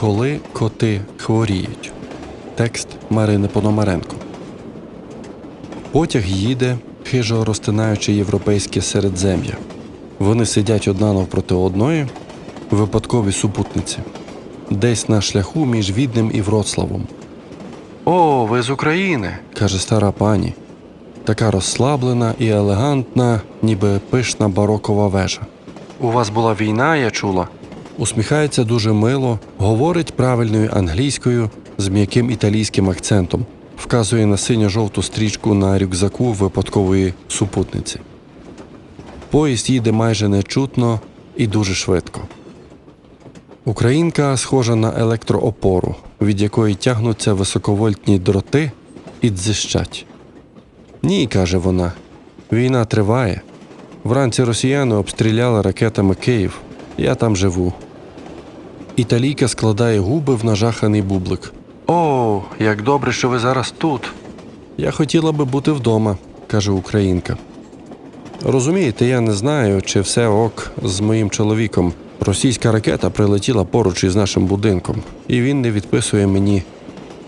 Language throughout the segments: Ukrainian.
Коли коти хворіють. Текст Марини Пономаренко. Потяг їде, хижо розтинаючи європейське середзем'я. Вони сидять одна навпроти одної, випадкові супутниці, десь на шляху між Віднем і Вроцлавом. О, ви з України, каже стара пані. Така розслаблена і елегантна, ніби пишна барокова вежа. У вас була війна, я чула. Усміхається дуже мило, говорить правильною англійською з м'яким італійським акцентом, вказує на синьо-жовту стрічку на рюкзаку випадкової супутниці. Поїзд їде майже нечутно і дуже швидко. Українка схожа на електроопору, від якої тягнуться високовольтні дроти і дзищать. Ні, каже вона. Війна триває. Вранці росіяни обстріляли ракетами Київ. Я там живу. Італійка складає губи в нажаханий бублик. О, як добре, що ви зараз тут. Я хотіла би бути вдома, каже українка. Розумієте, я не знаю, чи все ок з моїм чоловіком. Російська ракета прилетіла поруч із нашим будинком, і він не відписує мені.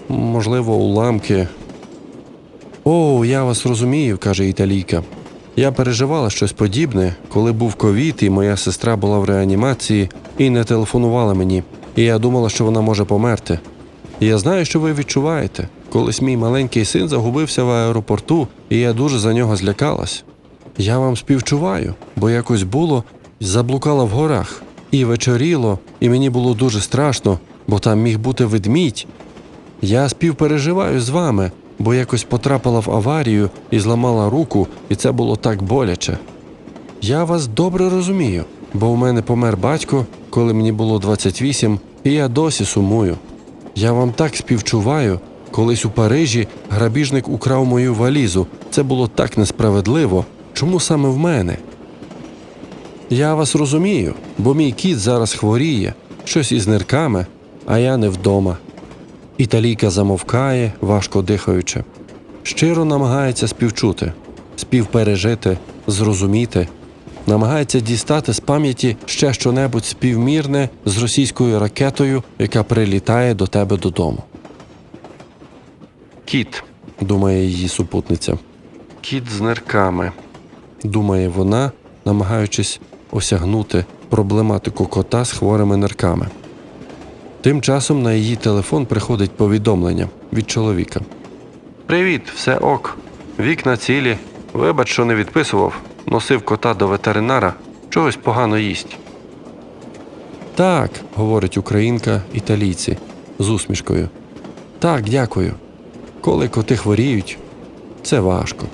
Можливо, уламки. О, я вас розумію, каже італійка. Я переживала щось подібне, коли був ковід, і моя сестра була в реанімації і не телефонувала мені. І я думала, що вона може померти. Я знаю, що ви відчуваєте. Колись мій маленький син загубився в аеропорту, і я дуже за нього злякалась. Я вам співчуваю, бо якось було, заблукала в горах, і вечоріло, і мені було дуже страшно, бо там міг бути ведмідь. Я співпереживаю з вами, бо якось потрапила в аварію і зламала руку, і це було так боляче. Я вас добре розумію, бо у мене помер батько, коли мені було 28, і я досі сумую. Я вам так співчуваю. Колись у Парижі грабіжник украв мою валізу. Це було так несправедливо. Чому саме в мене? Я вас розумію, бо мій кіт зараз хворіє, щось із нирками, а я не вдома. Італійка замовкає, важко дихаючи. Щиро намагається співчути, співпережити, зрозуміти, намагається дістати з пам'яті ще щонебудь співмірне з російською ракетою, яка прилітає до тебе додому. Кіт, думає її супутниця. Кіт з нирками, думає вона, намагаючись осягнути проблематику кота з хворими нирками. Тим часом на її телефон приходить повідомлення від чоловіка. Привіт, все ок. Вікна цілі. Вибач, що не відписував. Носив кота до ветеринара, чогось погано їсть. Так, говорить українка італійці з усмішкою. Так, дякую. Коли коти хворіють, це важко.